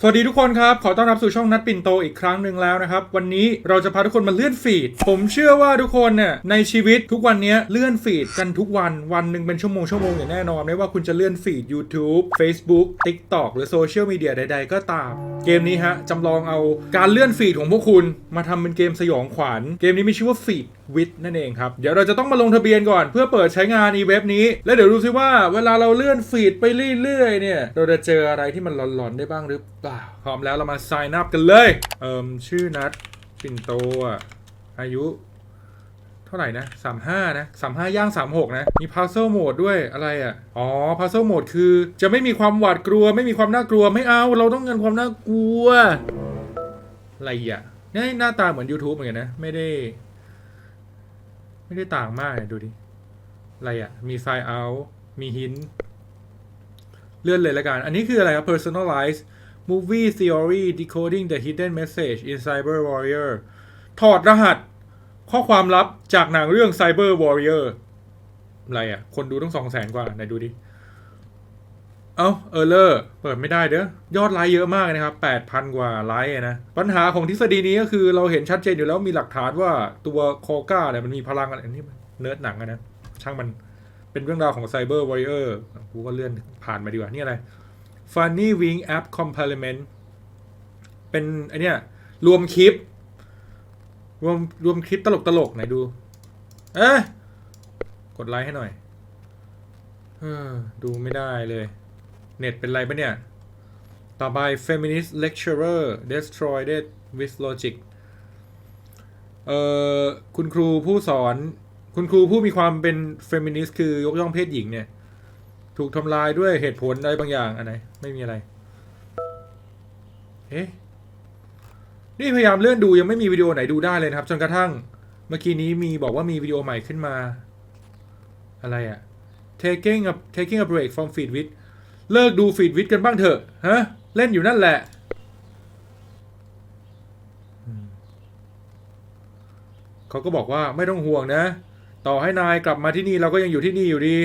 สวัสดีทุกคนครับ ขอต้อนรับสู่ช่องนัดปิ่นโตอีกครั้งหนึ่งแล้วนะครับ วันนี้เราจะพาทุกคนมาเลื่อนฟีด ผมเชื่อว่าทุกคนเนี่ยในชีวิตทุกวันนี้เลื่อนฟีดกันทุกวันวันหนึ่งเป็นชั่วโมงชั่วโมงอย่างแน่นอน ไม่ว่าคุณจะเลื่อนฟีด YouTube Facebook TikTok หรือโซเชียลมีเดียใด ๆ ก็ตาม เกมนี้ฮะจำลองเอาการเลื่อนฟีดของพวกคุณ มาทำเป็นเกมสยองขวัญเกมนี้มีชื่อว่าฟีดวิดนั่นเองครับ เดี๋ยวเราจะต้องมาลงทะเบียนก่อนเพื่อเปิดใช้งานอีเว็บนี้ แล้วเดี๋ยวดูซิว่าเวลาเราเลื่อนฟีดไปเรื่อยๆเนี่ยเราจะเจออะไรที่มันหลอนๆได้บ้างหรือเปล่า พร้อมแล้วเรามา sign up กันเลย เอิมชื่อนัดปิ่นโตอะอายุเท่าไหร่นะ35นะ35ย่าง36นะ มี puzzle mode ด้วยอะไรอะ อ๋อ puzzle mode คือ จะไม่มีความหวาดกลัว ไม่มีความน่ากลัวไม่เอา เราต้องเงินความน่ากลัว อะไรอะนี่หน้าตาเหมือน YouTube เหมือนกันนะ ไม่ได้ ไม่ได้ต่างมากเลยดูดิ อะไรอะ มี sign out มี hint เลื่อนเลยละกัน อันนี้คืออะไรครับ personalize movie theory decoding the hidden message in cyber warrior ถอดรหัส ข้อความลับจากหนังเรื่อง Cyber Warrior อะไรอะ คนดูต้องสองแสนกว่า ไหนดูดิ เอ้า เออเลอร์ เปิดไม่ได้เด้อ ยอดไลค์เยอะมากนะครับ8,000กว่าไลค์นะ ปัญหาของทฤษฎีนี้ก็คือเราเห็นชัดเจนอยู่แล้วมีหลักฐานว่าตัวคอก้าเนี่ยมันมีพลังอะไรนนี้มันเนิร์ดหนังนะ ช่างมันเป็นเรื่องราวของ Cyber Warrior กูก็เลื่อนผ่านมาดีกว่า นี่อะไร Funny Wing App Complement เป็นไอเนี้ยรวมคลิป รวมรวมคลิปตลกตลกไหนดู เอ๊ะกดไลค์ให้หน่อยอดูไม่ได้เลย เน็ตเป็นไรปะเนี่ย ต่อไป feminist lecturer destroyed with logic เอ่อคุณครูผู้สอน คุณครูผู้มีความเป็น feminist คือยกย่องเพศหญิงเนี่ย ถูกทำลายด้วยเหตุผลอะไรบางอย่างอันไหนไม่มีอะไร เอ๊ะนี่พยายามเลื่อนดูยังไม่มีวิดีโอไหนดูได้เลยนะครับ จนกระทั่งเมื่อกี้นี้มีบอกว่ามีวิดีโอใหม่ขึ้นมา อะไรอะ taking a taking a break from feed with เลิกดูฟีดวิดกันบ้างเถอะฮะเล่นอยู่นั่นแหละ เขาก็บอกว่าไม่ต้องห่วงนะ ต่อให้นายกลับมาที่นี่เราก็ยังอยู่ที่นี่อยู่ดี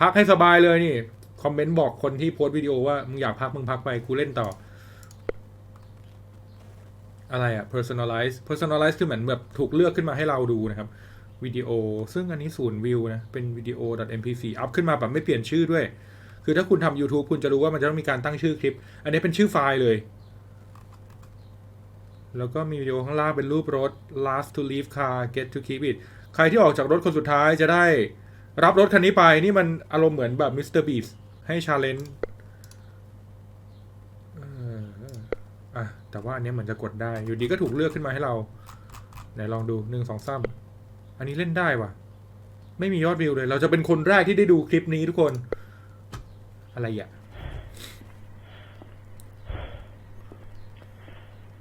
พักให้สบายเลยนี่ คอมเมนต์บอกคนที่โพสต์วิดีโอว่า มึงอยากพักมึงพักไปกูเล่นต่อ อะไรอะ personalize personalize คือเหมือนแบบถูกเลือกขึ้นมาให้เราดูนะครับวิดีโอ ซึ่งอันนี้ศูนย์วิวนะ เป็นวิดีโอ .mp4 อัพขึ้นมาแบบไม่เปลี่ยนชื่อด้วย คือถ้าคุณทำ YouTube คุณจะรู้ว่ามันจะต้องมีการตั้งชื่อคลิป อันนี้เป็นชื่อไฟล์เลย แล้วก็มีวิดีโอข้างล่างเป็นรูปรถ last to leave car get to keep it ใครที่ออกจากรถคนสุดท้ายจะได้ รับรถคันนี้ไปนี่มันอารมณ์เหมือนแบบ Mr. Beast ให้ challenge เอออะแต่ว่าอันเนี้ยเหมือนจะกดได้ อยู่ดีก็ถูกเลือกขึ้นมาให้เรา ไหนลองดูหนึ่งสองสามอันนี้เล่นได้ว่ะ ไม่มียอดวิวเลย เราจะเป็นคนแรกที่ได้ดูคลิปนี้ทุกคน อะไรอะ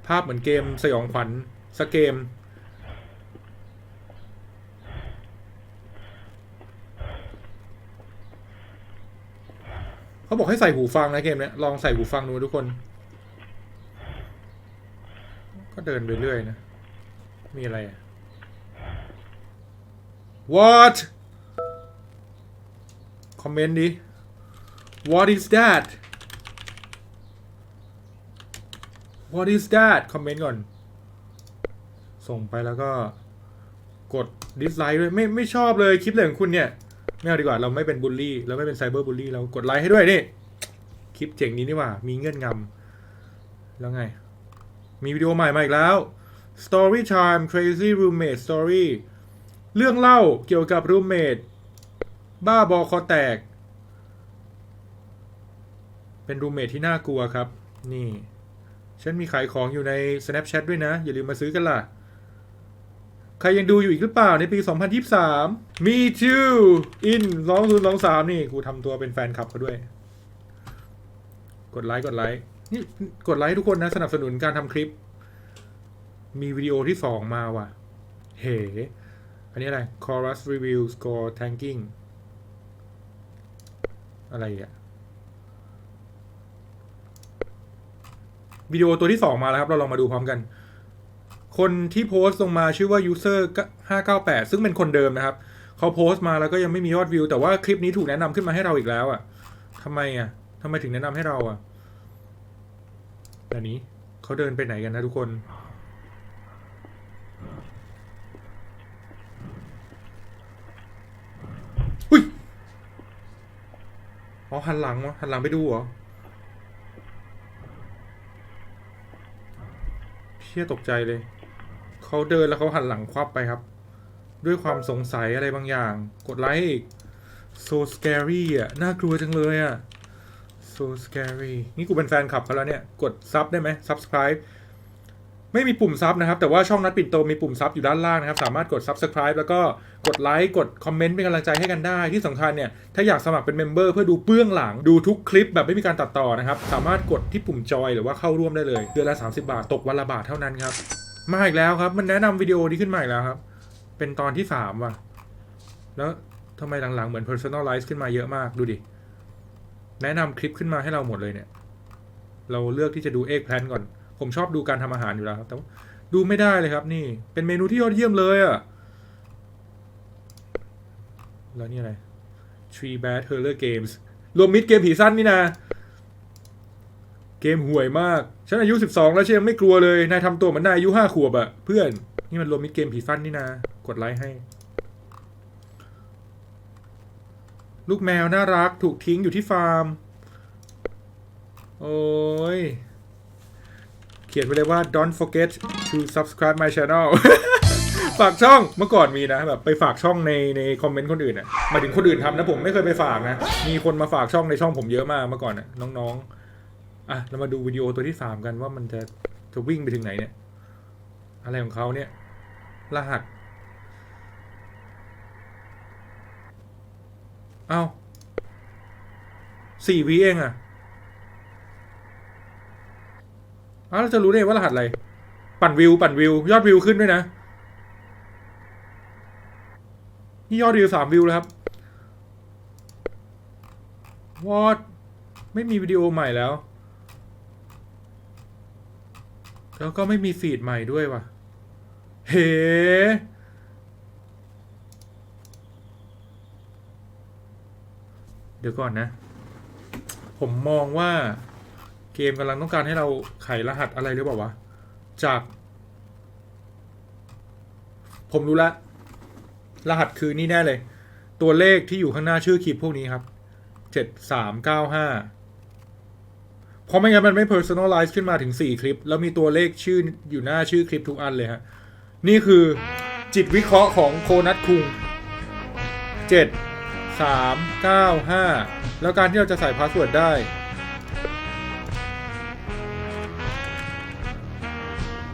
ภาพเหมือนเกมสยองขวัญสักเกม เขาบอกให้ใส่หูฟังนะเกมเนี้ยลองใส่หูฟังดูทุกคน ก็เดินไปเรื่อยนะ มีอะไรอะ What คอมเมนต์ดิ What is that What is that คอมเมนต์ก่อน ส่งไปแล้วก็กด dislike ด้วยไม่ไม่ชอบเลยคลิปเลยของคุณเนี่ย ไม่เอาดีกว่าเราไม่เป็นบูลลี่เราไม่เป็นไซเบอร์บูลลี่เรากดไลค์ให้ด้วยนี่คลิปเจ๋งนี้นี่หว่า มีเงื่อนงำแล้วไง มีวิดีโอใหม่มาอีกแล้ว Story Time Crazy Roommate Story เรื่องเล่าเกี่ยวกับรูมเมทบ้าบอคอแตก เป็นรูมเมทที่น่ากลัวครับ นี่ ฉันมีขายของอยู่ใน Snapchat ด้วยนะ อย่าลืมมาซื้อกันล่ะ ใครยังดูอยู่อีกหรือเปล่าในปี 2023 Me too in 2023 นี่กูทำตัวเป็นแฟนคลับเขาด้วย กดไลค์กดไลค์นี่กดไลค์ทุกคนนะ สนับสนุนการทำคลิป มีวิดีโอที่สองมาว่ะ เฮ้อันนี้อะไร chorus review score tanking อะไรอะวิดีโอตัวที่สองมาแล้วครับ เราลองมาดูพร้อมกัน คนที่โพสต์ลงมาชื่อว่า user 598 ซึ่งเป็นคนเดิมนะครับ เขาโพสต์มาแล้วก็ยังไม่มียอดวิว แต่ว่าคลิปนี้ถูกแนะนำขึ้นมาให้เราอีกแล้วอะทำไมอะทำไมถึงแนะนำให้เราอะอันนี้เขาเดินไปไหนกันนะทุกคนหุ้ย อ๋อหันหลังวะหันหลังไปดูเหรอเชี่ยตกใจเลย เขาเดินแล้วเขาหันหลังควับไปครับ ด้วยความสงสัยอะไรบางอย่าง กดไลค์อีก so scary อะ น่ากลัวจังเลยอะ so scary นี่กูเป็นแฟนคลับเขาแล้วเนี่ย กดซับได้ไหม subscribe ไม่มีปุ่มซับนะครับ แต่ว่าช่องนัดปิ่นโตมีปุ่มซับอยู่ด้านล่างนะครับ สามารถกด subscribe แล้วก็กดไลค์กดคอมเมนต์เป็นกำลังใจให้กันได้ที่สำคัญเนี่ย ถ้าอยากสมัครเป็นเมมเบอร์เพื่อดูเบื้องหลังดูทุกคลิปแบบไม่มีการตัดต่อนะครับ สามารถกดที่ปุ่มจอยหรือว่าเข้าร่วมได้เลยเดือนละ 30 บาทตกวันละบาทเท่านั้นครับ มาอีกแล้วครับ มันแนะนำวิดีโอนี้ขึ้นมาอีกแล้วครับ เป็นตอนที่3ว่ะ แล้วทำไมหลังๆ เหมือน personalize ขึ้นมาเยอะมากดูดิ แนะนำคลิปขึ้นมาให้เราหมดเลยเนี่ย เราเลือกที่จะดูเอ็กแพลนก่อน ผมชอบดูการทำอาหารอยู่แล้วครับ แต่ว่าดูไม่ได้เลยครับ นี่ เป็นเมนูที่ยอดเยี่ยมเลยอะ่ะ แล้วนี่อะไร Tree Bad Horror Games รวมมิดเกมผีสั้นนี่นะ เกมห่วยมาก ฉันอายุ 12 แล้วฉันยังไม่กลัวเลย นายทำตัวเหมือนนายอายุ5ขวบอะเพื่อน นี่มันรวมมิดเกมผีสั้นนี่นะ กดไลค์ให้ ลูกแมวน่ารักถูกทิ้งอยู่ที่ฟาร์ม โอ้ย เขียนไปเลยว่า don't forget to subscribe my channel ฝากช่องเมื่อก่อนมีนะแบบไปฝากช่องในในคอมเมนต์คนอื่นอะหมายถึงคนอื่นทำนะผมไม่เคยไปฝากนะ มีคนมาฝากช่องในช่องผมเยอะมากเมื่อก่อนน่ะน้องๆ อะ เรามาดูวิดีโอตัวที่สามกันว่ามันจะจะวิ่งไปถึงไหนเนี่ย อะไรของเขาเนี่ย รหัส เอ้าสี่วิเองอะอ้าวเราจะรู้ได้ไงว่ารหัสอะไร ปั่นวิว ปั่นวิว ยอดวิวขึ้นด้วยนะ นี่ยอดวิวสามวิวแล้วครับ วอด ไม่มีวิดีโอใหม่แล้ว แล้วก็ไม่มีฟีดใหม่ด้วยว่ะ เฮ้เดี๋ยวก่อนนะ ผมมองว่าเกมกำลังต้องการให้เราไขรหัสอะไรหรือเปล่าวะ จาก ผมรู้ละ รหัสคือนี่แน่เลย ตัวเลขที่อยู่ข้างหน้าชื่อคลิปพวกนี้ครับ เจ็ดสามเก้าห้า เพราะไม่งั้นมันไม่ personalize ขึ้นมาถึงสี่คลิป แล้วมีตัวเลขชื่ออยู่หน้าชื่อคลิปทุกอันเลยฮะ นี่คือจิตวิเคราะห์ของโคนัทคุงเจ็ดสามเก้าห้าแล้วการที่เราจะใส่พาสเวิร์ดได้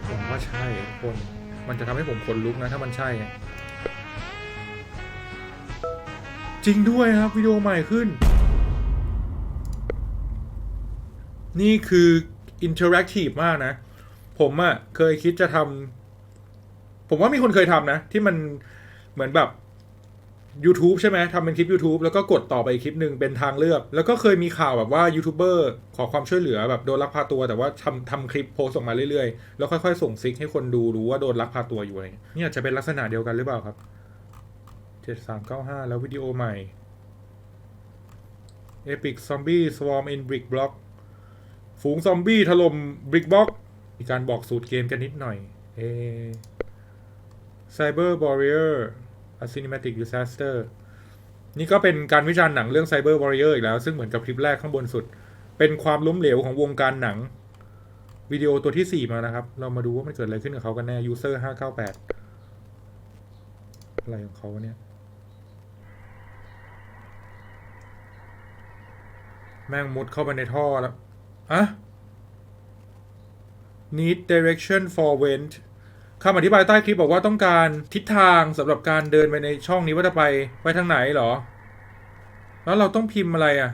ผมว่าใช่คน มันจะทำให้ผมขนลุกนะ ถ้ามันใช่ จริงด้วยครับ วิดีโอใหม่ขึ้น นี่คืออินเทอร์แอคทีฟมากนะ ผมอะ่ะเคยคิดจะทำผมว่ามีคนเคยทำนะ ที่มันเหมือนแบบ YouTube ใช่ไหมทำเป็นคลิป YouTube แล้วก็กดต่อไปอีกคลิปหนึ่งเป็นทางเลือก แล้วก็เคยมีข่าวแบบว่ายูทูบเบอร์ขอความช่วยเหลือแบบโดนลักพาตัวแต่ว่าทำทำคลิปโพสต์ออกมาเรื่อยๆ แล้วค่อยๆ ส่งซิกให้คนดูรู้ว่าโดนลักพาตัวอยู่อะไรเงี้ยนี่อาจจะเป็นลักษณะเดียวกันหรือเปล่าครับเจ็ดสามเก้าห้าแล้ววิดีโอใหม่ Epic Zombie Swarm in Brick Block ฝูงซอมบี้ถล่ม Brick Block มีการบอกสูตรเกมกันนิดหน่อย เอ Cyber Warrior A Cinematic Disaster นี่ก็เป็นการวิจารณ์หนังเรื่อง Cyber Warrior อีกแล้ว ซึ่งเหมือนกับคลิปแรกข้างบนสุด เป็นความล้มเหลวของวงการหนัง วิดีโอตัวที่ 4 มานะครับ เรามาดูว่ามันเกิดอะไรขึ้นกับเขากันแน่ User 598อะไรของเขาเนี่ย แม่งมุดเข้าไปในท่อแล้ว อะ need direction for vent คำอธิบายใต้คลิปบอกว่าต้องการทิศทางสำหรับการเดินไปในช่องนี้ว่าจะไปไปทางไหนเหรอ แล้วเราต้องพิมพ์อะไรอะ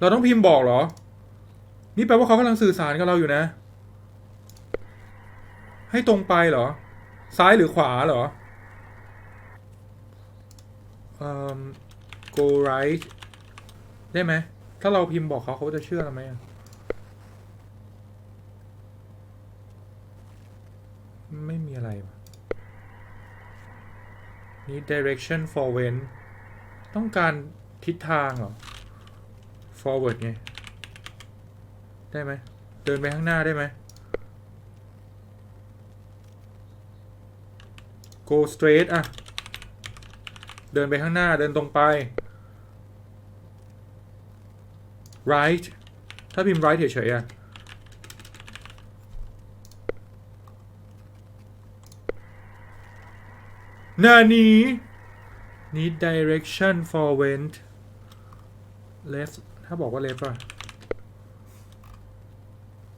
เราต้องพิมพ์บอกเหรอ นี่แปลว่าเขากำลังสื่อสารกับเราอยู่นะ ให้ตรงไปเหรอ ซ้ายหรือขวาเหรออ่อ go right ได้ไหม ถ้าเราพิมพ์บอกเขาเขาจะเชื่อเราไหมอะ ไม่มีอะไร นี่ direction for when ต้องการทิศทางเหรอ forward ไง ได้ไหม เดินไปข้างหน้าได้ไหม go straight อะเดินไปข้างหน้าเดินตรงไป right ถ้าพิมพ์ right เฉยๆอะ หน้านี้ need direction for went left ถ้าบอกว่า left อะ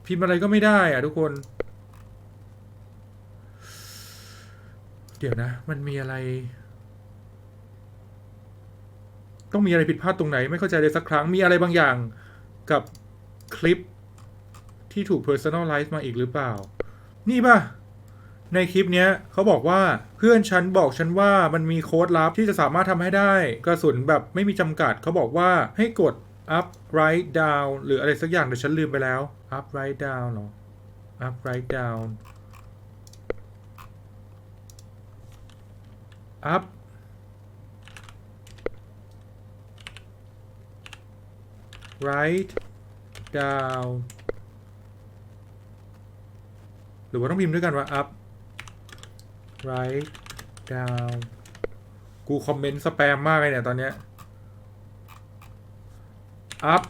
พิมพ์อะไรก็ไม่ได้อะทุกคน เดี๋ยวนะ มันมีอะไร ต้องมีอะไรผิดพลาดตรงไหน ไม่เข้าใจเลยสักครั้งมีอะไรบางอย่างกับคลิปที่ถูก personalize มาอีกหรือเปล่า นี่ป่ะ ในคลิปเนี้ยเขาบอกว่าเพื่อนฉันบอกฉันว่ามันมีโค้ดลับที่จะสามารถทำให้ได้ กระสุนแบบไม่มีจำกัดเขาบอกว่าให้กด up right down หรืออะไรสักอย่างแต่ฉันลืมไปแล้ว up right down เหรอ up right down up right down หรือว่าต้องพิมพ์ด้วยกันว่า up right down กูคอมเมนต์สแปมมากเลยเนี่ย ตอนเนี้ย up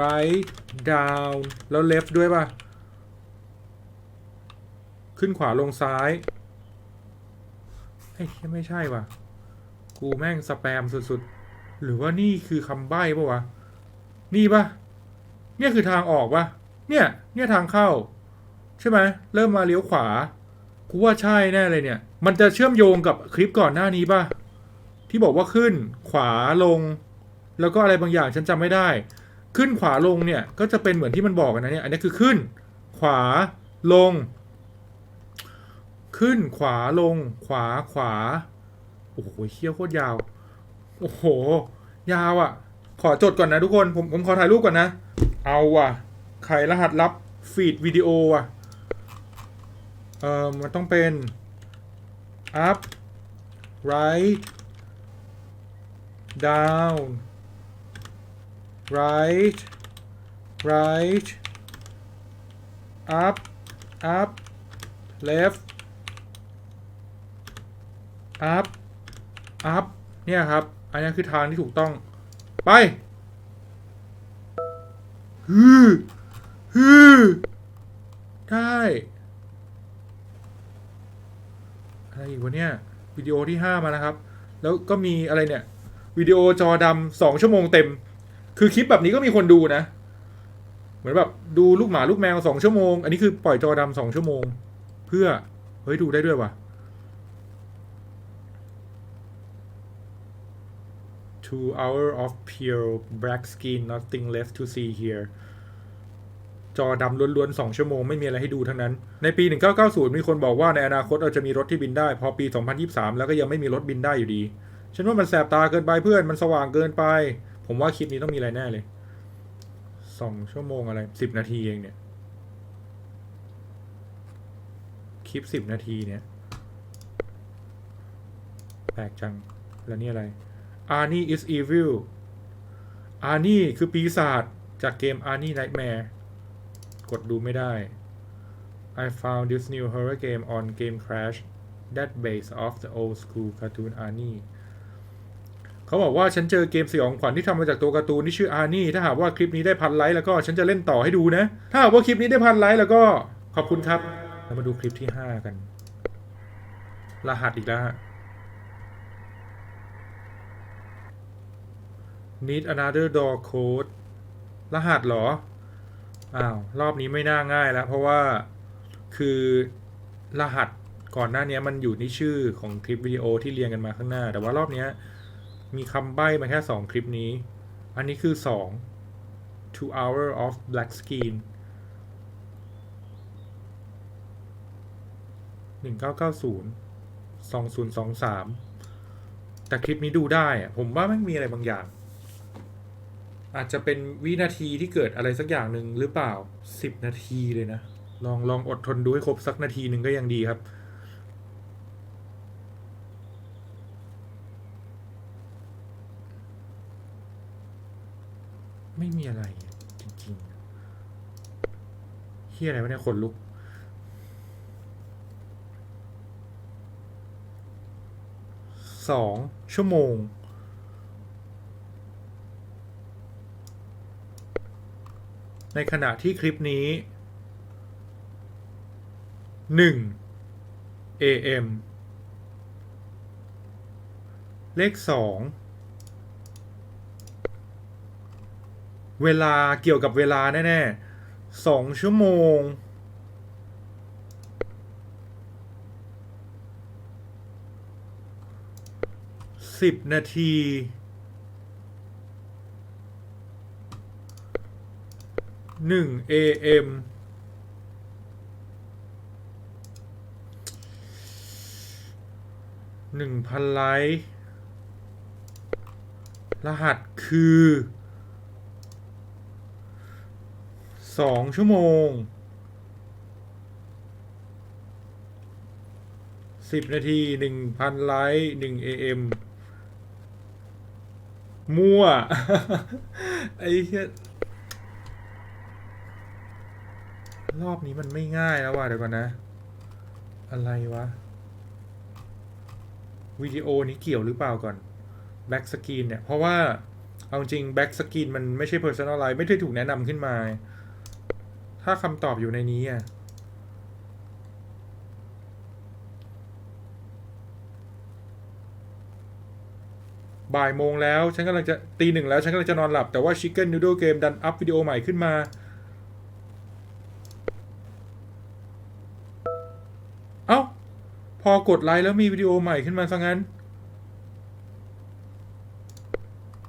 right down แล้ว left ด้วยป่ะ ขึ้นขวาลงซ้ายเฮ้ยไม่ใช่ว่ะ กูแม่งสแปมสุดๆ หรือว่านี่คือคำใบ้ป่ะวะ นี่ป่ะ เนี่ยคือทางออกป่ะ เนี่ย เนี่ยทางเข้า ใช่ไหม เริ่มมาเลี้ยวขวา กูว่าใช่แน่เลยเนี่ย มันจะเชื่อมโยงกับคลิปก่อนหน้านี้ป่ะ ที่บอกว่าขึ้นขวาลง แล้วก็อะไรบางอย่างฉันจำไม่ได้ ขึ้นขวาลงเนี่ย ก็จะเป็นเหมือนที่มันบอกกันนะเนี่ย อันนี้คือขึ้น ขวาลง ขึ้นขวาลง ขวาขวา โอ้โหเชี่ยวโคตรยาว โอ้โห ยาวอะ่ะ ขอจดก่อนนะทุกคน ผมผมขอถ่ายรูปก่อนนะ เอาว่ะ ไขรหัสลับฟีดวิดีโออะ เอ่อมันต้องเป็น up right down right right up up left up up เนี่ยครับ อันนี้คือทางที่ถูกต้อง ไปฮือฮือได้ อะไรอีกวะเนี่ยวิดีโอที่ 5 มาแล้วครับ แล้วก็มีอะไรเนี่ยวิดีโอจอดำสองชั่วโมงเต็ม คือคลิปแบบนี้ก็มีคนดูนะ เหมือนแบบดูลูกหมาลูกแมวสองชั่วโมง อันนี้คือปล่อยจอดำสองชั่วโมง เพื่อเฮ้ยดูได้ด้วยว่ะ two hour of pure black skin nothing left to see here จอดำล้วนๆ 2 ชั่วโมงไม่มีอะไรให้ดูทั้งนั้น ในปี 1990 มีคนบอกว่าในอนาคตเราจะมีรถที่บินได้ พอปี 2023 แล้วก็ยังไม่มีรถบินได้อยู่ดี ฉันว่ามันแสบตาเกินไปเพื่อน มันสว่างเกินไป ผมว่าคลิปนี้ต้องมีอะไรแน่เลย 2 ชั่วโมงอะไร 10 นาทีเองเนี่ย คลิป 10 นาทีเนี่ยแปลกจัง แล้วนี่อะไร Arnie is evil Arnie คือปีศาจจากเกม Arnie Nightmare กดดูไม่ได้ I found this new horror game on Game Crash that based off the old school cartoon Arnie เขาบอกว่าฉันเจอเกมสยองขวัญที่ทำมาจากตัวการ์ตูนที่ชื่อ Arnie ถ้าหากว่าคลิปนี้ได้พันไลค์แล้วก็ฉันจะเล่นต่อให้ดูนะ ถ้าหากว่าคลิปนี้ได้พันไลค์แล้วก็ขอบคุณครับเรามาดูคลิปที่ 5 กัน รหัสอีกแล้วฮะ need another door code รหัสเหรอ อ้าวรอบนี้ไม่น่าง่ายแล้ว เพราะว่าคือรหัสก่อนหน้านี้มันอยู่ในชื่อของคลิปวิดีโอที่เรียงกันมาข้างหน้า แต่ว่ารอบนี้มีคำใบ้มาแค่ 2 คลิปนี้ อันนี้คือ 2 two hour of black screen 1990 2023 แต่คลิปนี้ดูได้ ผมว่ามันมีอะไรบางอย่าง อาจจะเป็นวินาทีที่เกิดอะไรสักอย่างหนึ่งหรือเปล่า10นาทีเลยนะ ลองลองอดทนดูให้ครบสักนาทีหนึ่งก็ยังดีครับ ไม่มีอะไรจริงๆเฮียอะไรวะเนี่ยขนลุกสองชั่วโมง ในขณะที่คลิปนี้หนึ่ง AM เลขสองเวลาเกี่ยวกับเวลาแน่ๆสองชั่วโมงสิบนาที หนึ่ง AM หนึ่งพันไลค์รหัสคือสองชั่วโมงสิบนาทีหนึ่งพันไลค์หนึ่ง AM มั่ว ไอ้เหี้ย รอบนี้มันไม่ง่ายแล้วว่ะเดี๋ยวก่อนนะ อะไรวะ วิดีโอนี้เกี่ยวหรือเปล่าก่อนแบ็กสกรีนเนี่ย เพราะว่าเอาจริงแบ็กสกรีนมันไม่ใช่ Personalize ไม่ได้ถูกแนะนำขึ้นมา ถ้าคำตอบอยู่ในนี้อะบ่ายโมงแล้ว ฉันกำลังจะตีหนึ่งแล้ว ฉันกำลังจะนอนหลับ แต่ว่า Chicken Noodle Game ดันอัพวิดีโอใหม่ขึ้นมา เอ้า พอกดไลค์แล้วมีวิดีโอใหม่ขึ้นมาซะงั้น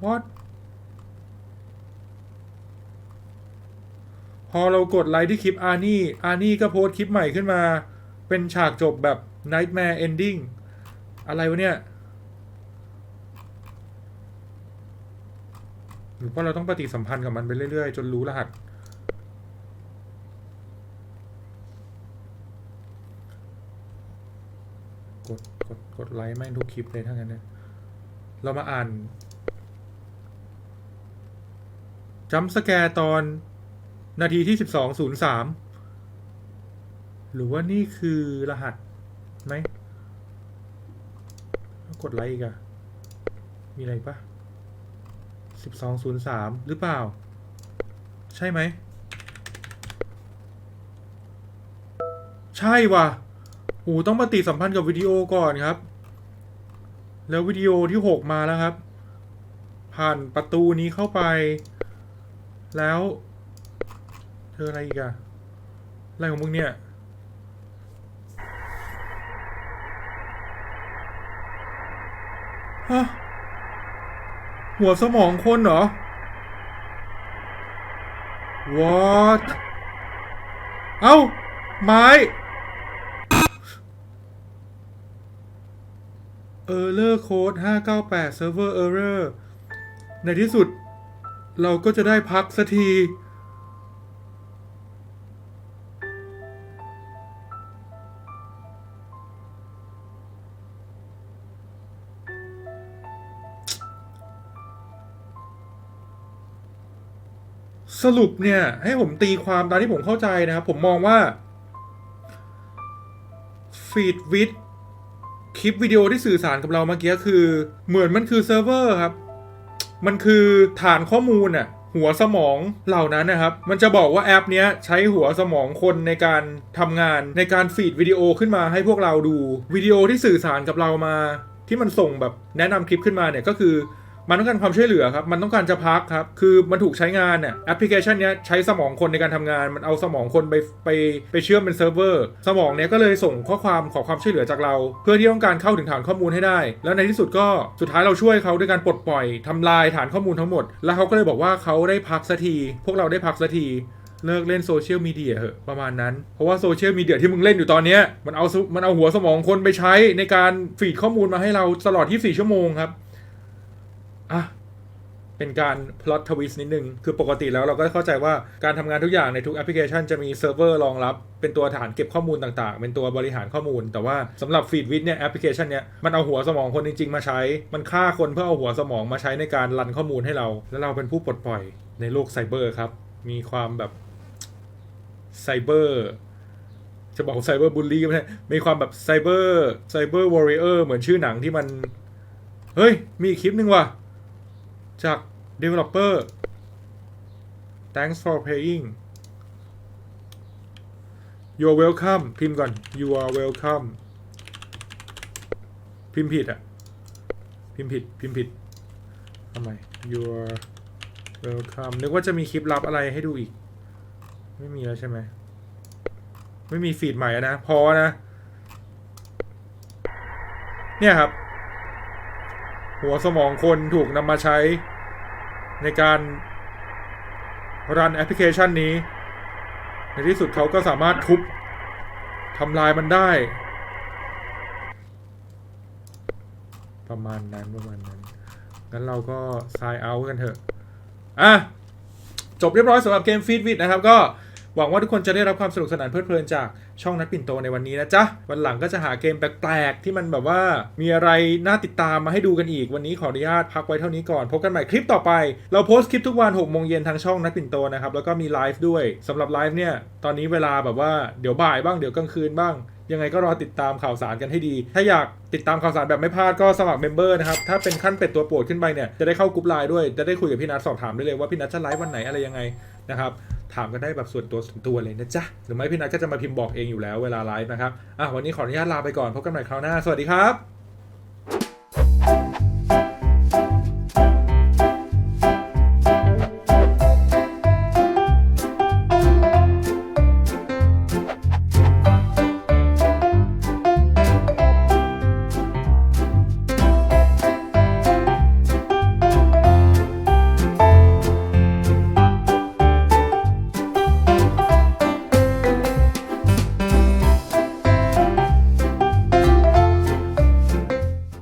what พอเรากดไลค์ที่คลิปอาร์นี่อาร์นี่ก็โพสต์คลิปใหม่ขึ้นมา เป็นฉากจบแบบ Nightmare Ending อะไรวะเนี่ยหรือว่าเราต้องปฏิสัมพันธ์กับมันไปเรื่อยๆ จนรู้รหัส ดกดกดไลค์แม่งทุกคลิปเลยถ้างั้นเนี่ยเรามาอ่านจัมป์สแกร์ตอนนาทีที่สิบสองศูนย์สามหรือว่านี่คือรหัสไหมกดไลค์อีกอะมีอะไรปะสิบสองศูนย์สามหรือเปล่า ใช่ไหม ใช่ว่ะ โอ้ต้องปฏิสัมพันธ์กับวิดีโอก่อนครับ แล้ววิดีโอที่หกมาแล้วครับ ผ่านประตูนี้เข้าไป แล้ว เธออะไรอีกอะอะไรของมึงเนี่ยฮะหัวสมองคนเหรอ what เอ้า ไม้ Error Code 598 Server Error ในที่สุด เราก็จะได้พักสักที สรุปเนี่ย ให้ผมตีความตามที่ผมเข้าใจนะครับ ผมมองว่าฟีดวิด คลิปวิดีโอที่สื่อสารกับเราเมื่อกี้คือ เหมือนมันคือเซิร์ฟเวอร์ครับ มันคือฐานข้อมูลน่ะหัวสมองเหล่านั้นนะครับ มันจะบอกว่าแอปนี้ใช้หัวสมองคนในการทำงานในการฟีดวิดีโอขึ้นมาให้พวกเราดูวิดีโอที่สื่อสารกับเรามา ที่มันส่งแบบแนะนำคลิปขึ้นมาเนี่ยก็คือ มันต้องการความช่วยเหลือครับ มันต้องการจะพักครับ คือมันถูกใช้งานเนี่ยแอปพลิเคชันเนี้ยใช้สมองคนในการทำงาน มันเอาสมองคนไปไปไปเชื่อมเป็นเซิร์ฟเวอร์ สมองเนี้ยก็เลยส่งข้อความขอความช่วยเหลือจากเรา เพื่อที่ต้องการเข้าถึงฐานข้อมูลให้ได้ แล้วในที่สุดก็สุดท้ายเราช่วยเขาด้วยการปลดปล่อยทำลายฐานข้อมูลทั้งหมด แล้วเขาก็เลยบอกว่าเขาได้พักสักที พวกเราได้พักสักทีเลิกเล่นโซเชียลมีเดียเหอะประมาณนั้น เพราะว่าโซเชียลมีเดียที่มึงเล่นอยู่ตอนเนี้ยมันเอามันเอาหัวสมองคนไปใช้ในการฟีดข้อมูลมาให้เราตลอด 24 ชั่วโมงครับ อะเป็นการ plot twist นิดนึง คือปกติแล้วเราก็เข้าใจว่าการทำงานทุกอย่างในทุกแอปพลิเคชันจะมีเซิร์ฟเวอร์รองรับ เป็นตัวฐานเก็บข้อมูลต่างๆ เป็นตัวบริหารข้อมูล แต่ว่าสำหรับ Feedwit เนี่ยแอปพลิเคชันเนี้ยมันเอาหัวสมองคนจริง ๆ มาใช้ มันฆ่าคนเพื่อเอาหัวสมองมาใช้ในการรันข้อมูลให้เรา แล้วเราเป็นผู้ปลดปล่อยในโลกไซเบอร์ครับ มีความแบบไซเบอร์จะบอกไซเบอร์บูลลี่ก็ไม่ใช่มีความแบบไซเบอร์ไซเบอร์วอริเออร์เหมือนชื่อหนังที่มัน เฮ้ย มีคลิปหนึ่งว่ะ จาก developer thanks for playing you're welcome พิมพ์ก่อน you are welcome พิมพ์ผิดอะพิมพ์ผิด พิมพ์ผิดทำไม you are welcome นึกว่าจะมีคลิปลับอะไรให้ดูอีก ไม่มีแล้วใช่ไหม ไม่มีฟีดใหม่แล้วนะ พอนะ เนี่ยครับ หัวสมองคนถูกนำมาใช้ ในการรันแอปพลิเคชันนี้ ในที่สุดเขาก็สามารถทุบทำลายมันได้ ประมาณนั้นประมาณนั้น งั้นเราก็ sign out กันเถอะ อะ จบเรียบร้อยสำหรับเกมฟีดวิดนะครับ ก็หวังว่าทุกคนจะได้รับความสนุกสนานเพลิดเพลินจาก ช่องนัดปิ่นโตในวันนี้นะจ๊ะ วันหลังก็จะหาเกมแปลกๆ ที่มันแบบว่ามีอะไรน่าติดตามมาให้ดูกันอีก วันนี้ขออนุญาตพักไว้เท่านี้ก่อน พบกันใหม่คลิปต่อไป เราโพสต์คลิปทุกวัน6โมงเย็นทางช่องนัดปิ่นโตนะครับแล้วก็มีไลฟ์ด้วยสำหรับไลฟ์เนี่ยตอนนี้เวลาแบบว่าเดี๋ยวบ่ายบ้างเดี๋ยวกลางคืนบ้างยังไงก็รอติดตามข่าวสารกันให้ดี ถ้าอยากติดตามข่าวสารแบบไม่พลาดก็สมัครเมมเบอร์นะครับ ถ้าเป็นขั้นเป็ดตัวโปรดขึ้นไปเนี่ย จะได้เข้ากรุ๊ปไลน์ด้วย จะได้คุยกับพี่นัทสอบถามได้เลยว่าพี่นัทจะไลฟ์วันไหนอะไรยังไงนะครับ ถามกันได้แบบส่วนตัวส่วนตัวเลยนะจ๊ะหรือไม่พี่นัทก็จะมาพิมพ์บอกเองอยู่แล้วเวลาไลฟ์นะครับอะวันนี้ขออนุญาตลาไปก่อนพบกันใหม่คราวหน้า สวัสดีครับ